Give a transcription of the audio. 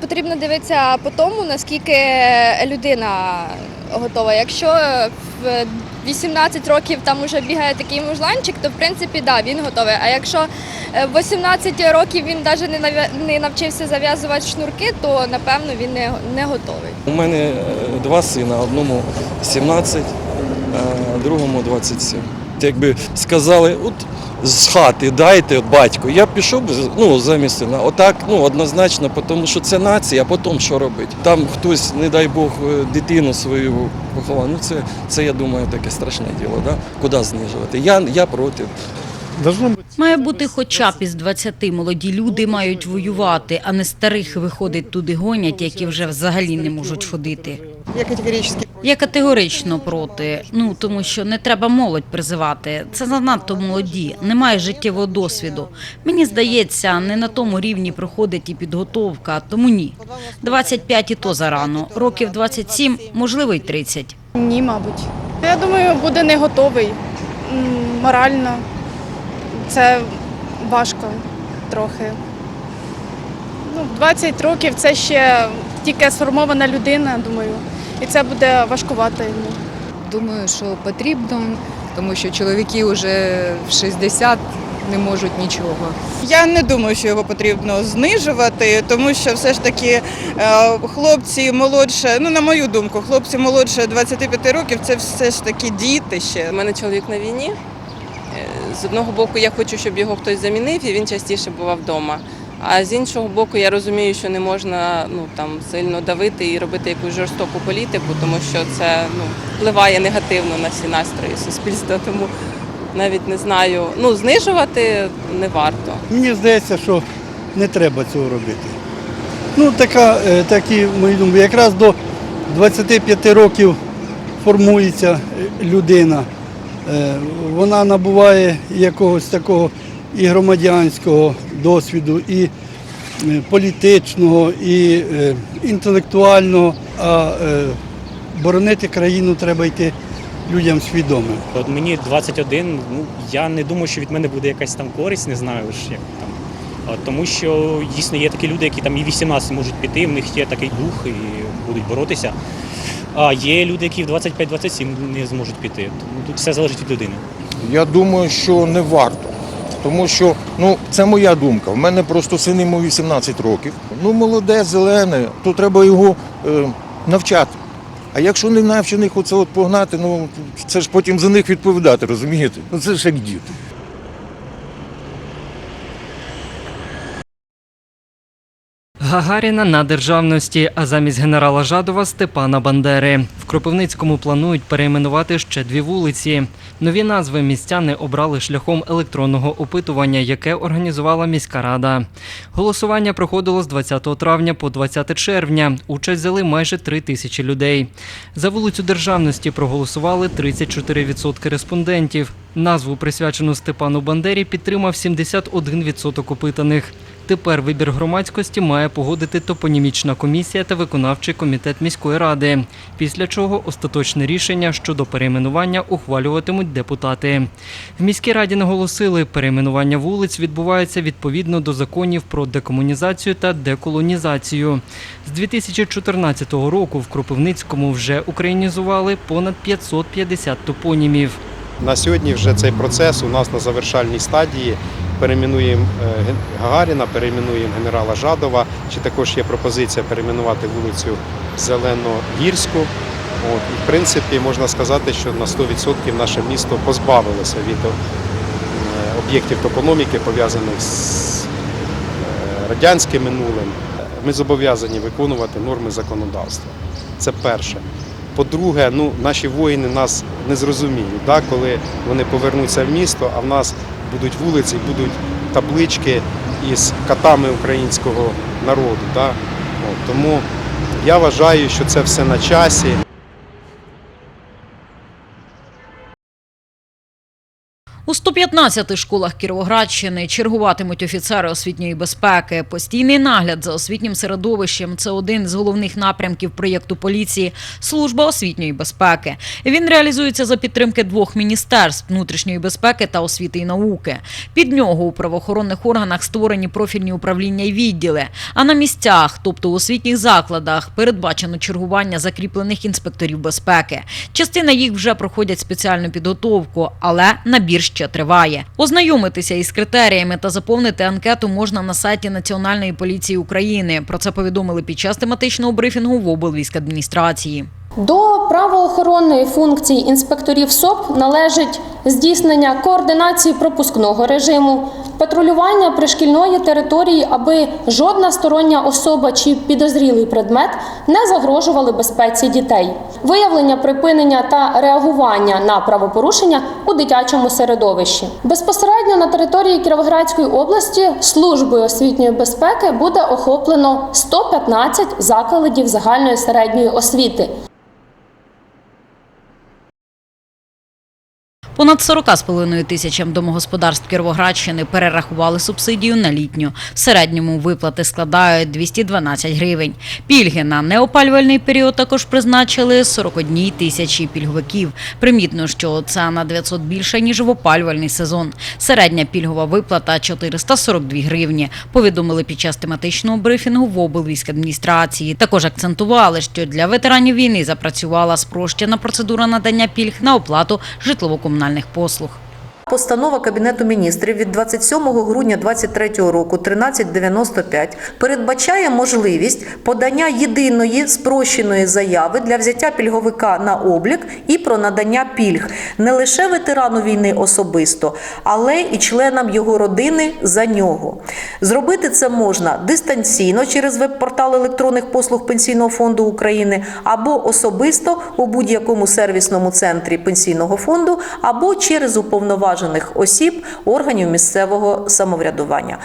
Потрібно дивитися по тому, наскільки людина готова. Якщо в 18 років там уже бігає такий мужланчик, то в принципі да, він готовий. А якщо е, в 18 років він навіть не навчився зав'язувати шнурки, то напевно він не, не готовий. У мене е, два сина, одному 17, а другому 27. Якби сказали, от з хати дайте от батько. Я пішов би, ну, замість сина. Отак, ну, однозначно, тому що це нація, а потім що робити? Там хтось, не дай Бог, е, дитину свою поховав. Ну це, це я думаю, таке страшне діло. Да? Куди знижувати? Я, я проти. Має бути хоча б із 20 молоді люди мають воювати, а не старих виходить туди гонять, які вже взагалі не можуть ходити. Я категорически Я категорично проти. Ну тому що не треба молодь призивати. Це занадто молоді, немає життєвого досвіду. Мені здається, не на тому рівні проходить і підготовка, тому ні. 25 і то зарано, років 27, можливо, й 30. Ні, мабуть. Я думаю, буде не готовий морально. Це важко трохи. Ну, 20 років це ще тільки сформована людина, думаю. І це буде важкувато йому. Думаю, що потрібно, тому що чоловіки вже в 60 не можуть нічого. я не думаю, що його потрібно знижувати, тому що все ж таки е, хлопці молодше, ну на мою думку, хлопці молодше 25 років це все ж таки діти ще. У мене чоловік на війні. Е, З одного боку, я хочу, щоб його хтось замінив, і він частіше бував вдома. А з іншого боку, я розумію, що не можна ну там сильно давити і робити якусь жорстоку політику, тому що це ну впливає негативно на всі настрої суспільства. Тому навіть не знаю. Ну знижувати не варто. мені здається, що не треба цього робити. Ну, така, е, такі мої думки. Якраз до 25 років формується е, людина. Е, Вона набуває якогось такого і громадянського досвіду, і е, політичного, і е, інтелектуального. А е, боронити країну треба йти людям свідомим. От мені 21, ну я не думаю, що від мене буде якась там користь, не знаю ж як там. Тому що дійсно є такі люди, які там і 18 можуть піти, в них є такий дух і будуть боротися. А є люди, які в 25-27 не зможуть піти. Тому тут все залежить від людини. Я думаю, що не варто. Тому що ну, це моя думка. В мене просто син йому 18 років. Ну, молоде, зелене, то треба його е, навчати. А якщо не навчених оце от погнати, ну це ж потім за них відповідати, розумієте? Ну це ж як діти. Гагаріна на державності, а замість генерала Жадова Степана Бандери. В Кропивницькому планують перейменувати ще дві вулиці. Нові назви містяни обрали шляхом електронного опитування, яке організувала міська рада. Голосування проходило з 20 травня по 20 червня. Участь взяли майже 3 тисячі людей. За вулицю державності проголосували 34% респондентів. Назву, присвячену Степану Бандері, підтримав 71% опитаних. Тепер вибір громадськості має погодити топонімічна комісія та виконавчий комітет міської ради. Після чого остаточне рішення щодо перейменування ухвалюватимуть депутати. В міській раді наголосили, перейменування вулиць відбувається відповідно до законів про декомунізацію та деколонізацію. З 2014 року в Кропивницькому вже українізували понад 550 топонімів. На сьогодні вже цей процес у нас на завершальній стадії. Перейменуємо е, Гагаріна, перейменуємо генерала Жадова. Чи також є пропозиція перейменувати вулицю Зеленогірську. От, і в принципі можна сказати, що на 100% наше місто позбавилося від е, об'єктів топономіки, пов'язаних з е, радянським минулим. Ми зобов'язані виконувати норми законодавства. Це перше. По-друге, ну, наші воїни нас не зрозуміють, да, коли вони повернуться в місто, а в нас будуть вулиці, будуть таблички із катами українського народу. Да. Тому я вважаю, що це все на часі. У 115 школах Кіровоградщини чергуватимуть офіцери освітньої безпеки. Постійний нагляд за освітнім середовищем це один з головних напрямків проєкту поліції Служба освітньої безпеки. Він реалізується за підтримки двох міністерств внутрішньої безпеки та освіти і науки. Під нього у правоохоронних органах створені профільні управління і відділи. А на місцях, тобто у освітніх закладах, передбачено чергування закріплених інспекторів безпеки. Частина їх вже проходять спеціальну підготовку, але набір ще триває. Ознайомитися із критеріями та заповнити анкету можна на сайті Національної поліції України. Про це повідомили під час тематичного брифінгу в облвійськадміністрації. До правоохоронної функції інспекторів СОП належить здійснення координації пропускного режиму, патрулювання пришкільної території, аби жодна стороння особа чи підозрілий предмет не загрожували безпеці дітей, виявлення припинення та реагування на правопорушення у дитячому середовищі. Безпосередньо на території Кіровоградської області службою освітньої безпеки буде охоплено 115 закладів загальної середньої освіти. Понад 40,5 тисячам домогосподарств Кіровоградщини перерахували субсидію на літню. В середньому виплати складають 212 гривень. Пільги на неопалювальний період також призначили 41 тисячі пільговиків. Примітно, що це на 900 більше, ніж в опалювальний сезон. Середня пільгова виплата 442 гривні. Повідомили під час тематичного брифінгу в облвійськадміністрації. Також акцентували, що для ветеранів війни запрацювала спрощена процедура надання пільг на оплату житлово-комунальних послуг. Постанова Кабінету міністрів від 27 грудня 2023 року 1395 передбачає можливість подання єдиної спрощеної заяви для взяття пільговика на облік і про надання пільг не лише ветерану війни особисто, але і членам його родини за нього. Зробити це можна дистанційно через веб-портал електронних послуг Пенсійного фонду України або особисто у будь-якому сервісному центрі пенсійного фонду, або через уповноважених осіб органів місцевого самоврядування.